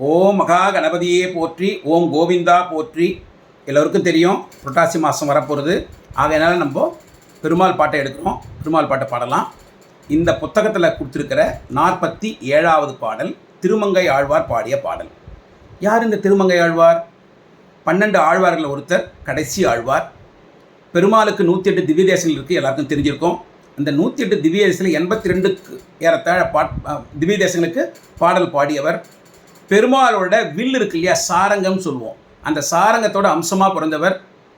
ஓம் மகா கணபதியே போற்றி ஓம் கோவிந்தா போற்றி. எல்லோருக்கும் தெரியும் புரட்டாசி மாதம் வரப்போகிறது ஆகையினால நம்ம பெருமாள் பாட்டை எடுக்கிறோம். பெருமாள் பாட்டை பாடலாம். இந்த புத்தகத்தில் கொடுத்துருக்கிற நாற்பத்தி ஏழாவது பாடல் திருமங்கை ஆழ்வார் பாடிய பாடல். யார் இந்த திருமங்கை ஆழ்வார்? பன்னெண்டு ஆழ்வார்களில் ஒருத்தர் கடைசி ஆழ்வார். பெருமாளுக்கு நூற்றி எட்டு திவ்ய தேசங்கள் இருக்குது எல்லாருக்கும் தெரிஞ்சிருக்கும். அந்த நூற்றி எட்டு திவ்ய தேசத்தில் எண்பத்தி ரெண்டுக்கு ஏறத்தாழ பாட் திவ்ய தேசங்களுக்கு பாடல் பாடியவர் பெருமாளோட வில் இருக்கு இல்லையா? சாரங்கம்னு சொல்லுவோம். அந்த சாரங்கத்தோட அம்சமாக பிறந்தவர்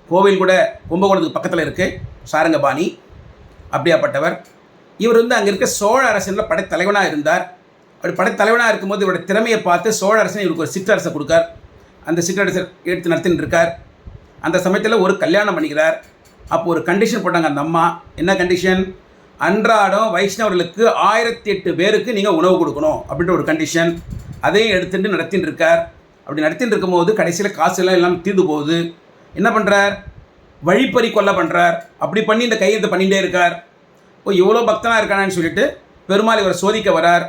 கோவில் கூட கும்பகோணத்துக்கு பக்கத்தில் இருக்குது சாரங்கபாணி அப்படியாப்பட்டவர். இவர் வந்து அங்கே இருக்க சோழ அரசனில் படைத்தலைவனாக இருந்தார். அப்படி படைத்தலைவனாக இருக்கும்போது இவரோட திறமையை பார்த்து சோழ அரசன் இவருக்கு ஒரு சிற்றரசை கொடுக்கார். அந்த சிற்றரசர் எடுத்து நடத்தின்னு இருக்கார். அந்த சமயத்தில் ஒரு கல்யாணம் பண்ணிக்கிறார். அப்போ ஒரு கண்டிஷன் போட்டாங்க அந்த அம்மா. என்ன கண்டிஷன் அன்றாடம் வைஷ்ணவர்களுக்கு ஆயிரத்தி எட்டு பேருக்கு நீங்கள் உணவு கொடுக்கணும் அப்படின்ற ஒரு கண்டிஷன் அதையும் எடுத்துட்டு நடத்தின்னு இருக்கார் அப்படி நடத்தின்னு இருக்கும்போது கடைசியில் காசு எல்லாம் எல்லாம் தீர்ந்து போகுது. என்ன பண்ணுறார் வழிப்பறி கொல்ல பண்ணுறார் அப்படி பண்ணி இந்த கையெழுத்து பண்ணிகிட்டே இருக்கார். ஓ இவ்வளோ பக்தனாக இருக்கானான்னு சொல்லிட்டு பெருமாள் இவரை சோதிக்க வரார்.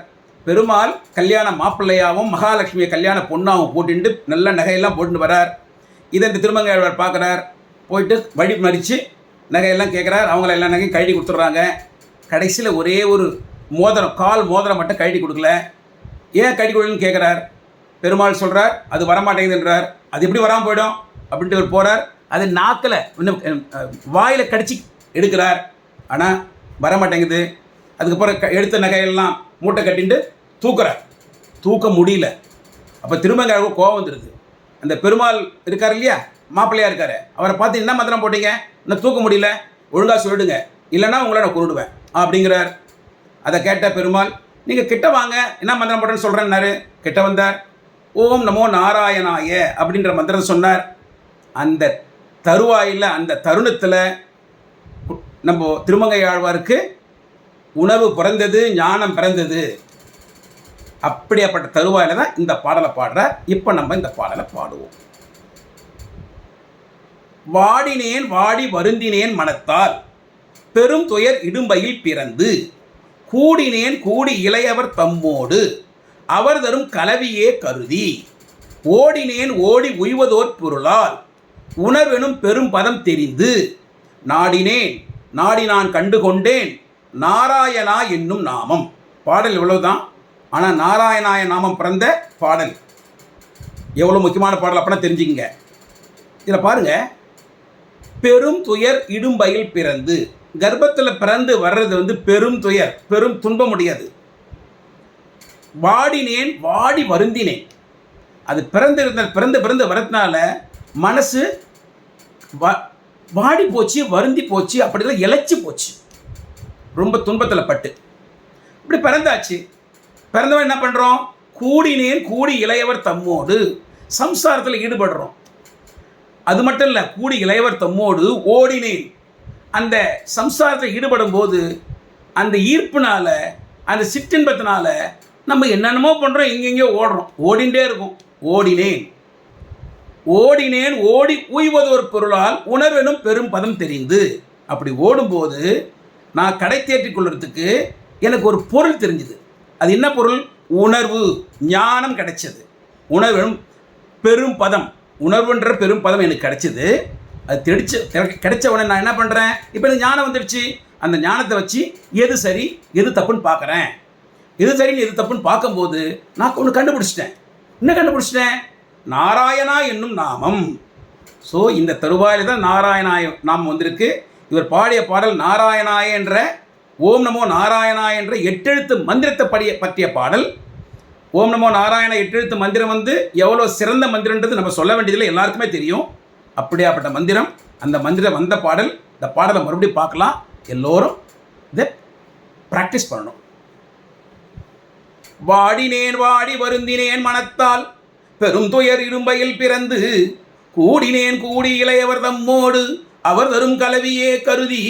பெருமாள் கல்யாண மாப்பிள்ளையாகவும் மகாலட்சுமியை கல்யாண பொண்ணாகவும் போட்டுட்டு நல்ல நகையெல்லாம் போட்டுட்டு வரார். இதை இந்த திருமங்கையாழ்வார் பார்க்குறார். போயிட்டு வழி மறித்து நகையெல்லாம் கேட்குறார். அவங்கள எல்லா நகையும் கழட்டி கொடுத்துட்றாங்க. கடைசியில் ஒரே ஒரு மோதிரம் கால் மோதிரம் மட்டும் கழட்டி கொடுக்கல. ஏன் கழட்டி கேட்குறார் பெருமாள் சொல்கிறார் அது வரமாட்டேங்குதுன்றார். அது எப்படி வராமல் போயிடும்? அப்படின்ட்டு அவர் போகிறார் அது நாக்கில் இன்னும் வாயில் கடிச்சு எடுக்கிறார். ஆனால் வரமாட்டேங்குது. அதுக்கப்புறம் க- எடுத்த நகையெல்லாம் மூட்டை கட்டிட்டு தூக்குறார். தூக்க முடியல. அப்போ திருமங்க கோவம் வந்துடுது அந்த பெருமாள் இருக்கார் இல்லையா? மாப்பிள்ளையாக இருக்கார். அவரை பார்த்து என்ன மந்திரம் போட்டீங்க? இன்னும் தூக்க முடியல. ஒழுங்காக சொல்லிடுங்க. இல்லைன்னா உங்களை நான் கொண்டுடுவேன் அப்படிங்கிறார். அதை கேட்ட பெருமாள் நீங்கள் கிட்ட வாங்க என்ன மந்திரம் போட்டேன்னு சொல்கிறேன்னாரு கிட்ட வந்தார். ஓம் நமோ நாராயணாய அப்படின்ற மந்திரம் சொன்னார். அந்த தருவாயில் அந்த தருணத்தில் நம்ம திருமங்கை ஆழ்வாருக்கு உணவு பிறந்தது ஞானம் பிறந்தது. அப்படியாப்பட்ட தருவாயில் தான் இந்த பாடலை பாடுறார். இப்போ நம்ம இந்த பாடலை பாடுவோம். வாடினேன் வாடி வருந்தினேன் மனத்தால் பெரும் துயர் இடும்பையில் பிறந்து கூடினேன் கூடி இளையவர் தம்மோடு. அவர் தரும் கலவியே கருதி. ஓடினேன் ஓடி உய்வதோர் பொருளால். உணர்வெனும் பெரும் பதம் தெரிந்து. நாடினேன் நாடி நான் கண்டு கொண்டேன். நாராயணா என்னும் நாமம். பாடல் இவ்வளவுதான். ஆனால் நாராயணாய நாமம் பிறந்த பாடல். எவ்வளோ முக்கியமான பாடல் அப்படின்னா தெரிஞ்சுக்கங்க. இதில் பாருங்க. பெரும் துயர் இடும்பையில் பிறந்து. கர்ப்பத்தில் பிறந்து வர்றது வந்து பெரும் துயர் பெரும் துன்பம் முடியாது வாடினேன் வாடி வருந்தினேன். அது பிறந்திருந்த பிறந்து பிறந்து வரதுனால மனசு வா- வாடி போச்சு வருந்தி போச்சு அப்படிலாம் இழைச்சி போச்சு. ரொம்ப துன்பத்தில் பட்டு. இப்படி பிறந்தாச்சு. பிறந்தவன் என்ன பண்ணுறோம் கூடினேன் கூடி இளையவர் தம்மோடு. சம்சாரத்தில் ஈடுபடுறோம். அது மட்டும் இல்லை கூடி இளையவர் தம்மோடு ஓடினேன். அந்த சம்சாரத்தில் ஈடுபடும் போது அந்த ஈர்ப்புனால அந்த சிற்றின்பத்தினால நம்ம என்னென்னமோ பண்ணுறோம் எங்கெங்கேயோ ஓடுறோம். ஓடிண்டே இருக்கும். ஓடினேன். ஓடினேன் ஓடி உய்வது ஒரு பொருளால் உணர்வெனும் பெரும் பதம் தெரிந்து. அப்படி ஓடும்போது நான் கடை தேற்றிக் கொள்றதுக்கு எனக்கு ஒரு பொருள் தெரிஞ்சுது. அது என்ன பொருள்? உணர்வு ஞானம் கிடைச்சது. உணர்வெனும் பெரும் பதம். உணர்வுன்ற பெரும் பதம் எனக்கு கிடைச்சது. அது தெரிச்சு கிடைச்ச உடனே நான் என்ன பண்ணுறேன் இப்போ எனக்கு ஞானம் வந்துடுச்சு அந்த ஞானத்தை வச்சு எது சரி எது தப்புன்னு பார்க்குறேன். எது சரின்னு எது தப்புன்னு பார்க்கும்போது நான் ஒன்று கண்டுபிடிச்சிட்டேன். என்ன கண்டுபிடிச்சிட்டேன்? நாராயணா என்னும் நாமம். ஸோ இந்த தருவாயில் தான் நாராயணாய நாமம் வந்திருக்கு. இவர் பாடிய பாடல் நாராயணாய என்ற ஓம் நமோ நாராயணாய என்ற எட்டெழுத்து மந்திரத்தை படிய பற்றிய பாடல். ஓம் நமோ நாராயண எட்டெழுத்து மந்திரம் வந்து எவ்வளோ சிறந்த மந்திரன்றது நம்ம சொல்ல வேண்டியதில்லை. எல்லாருக்குமே தெரியும். அப்படியாப்பட்ட மந்திரம் அந்த மந்திரம் வந்த பாடல் இந்த பாடலை மறுபடியும் பார்க்கலாம். எல்லோரும் இதை ப்ராக்டிஸ் பண்ணணும். வாடினேன் வாடி வருந்தினேன் மனத்தால் பெரும் துயர் இரும்பையில் பிறந்து கூடினேன் கூடி இளையவர் தம்மோடு அவர் தரும் கலவியே கருதி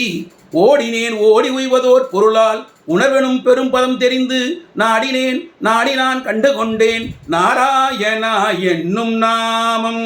ஓடினேன் ஓடி உய்வதோர் பொருளால் உணர்வெனும் பெரும் பதம் தெரிந்து நாடினேன் நாடி நான் கண்டு கொண்டேன் நாராயணா என்னும் நாமம்.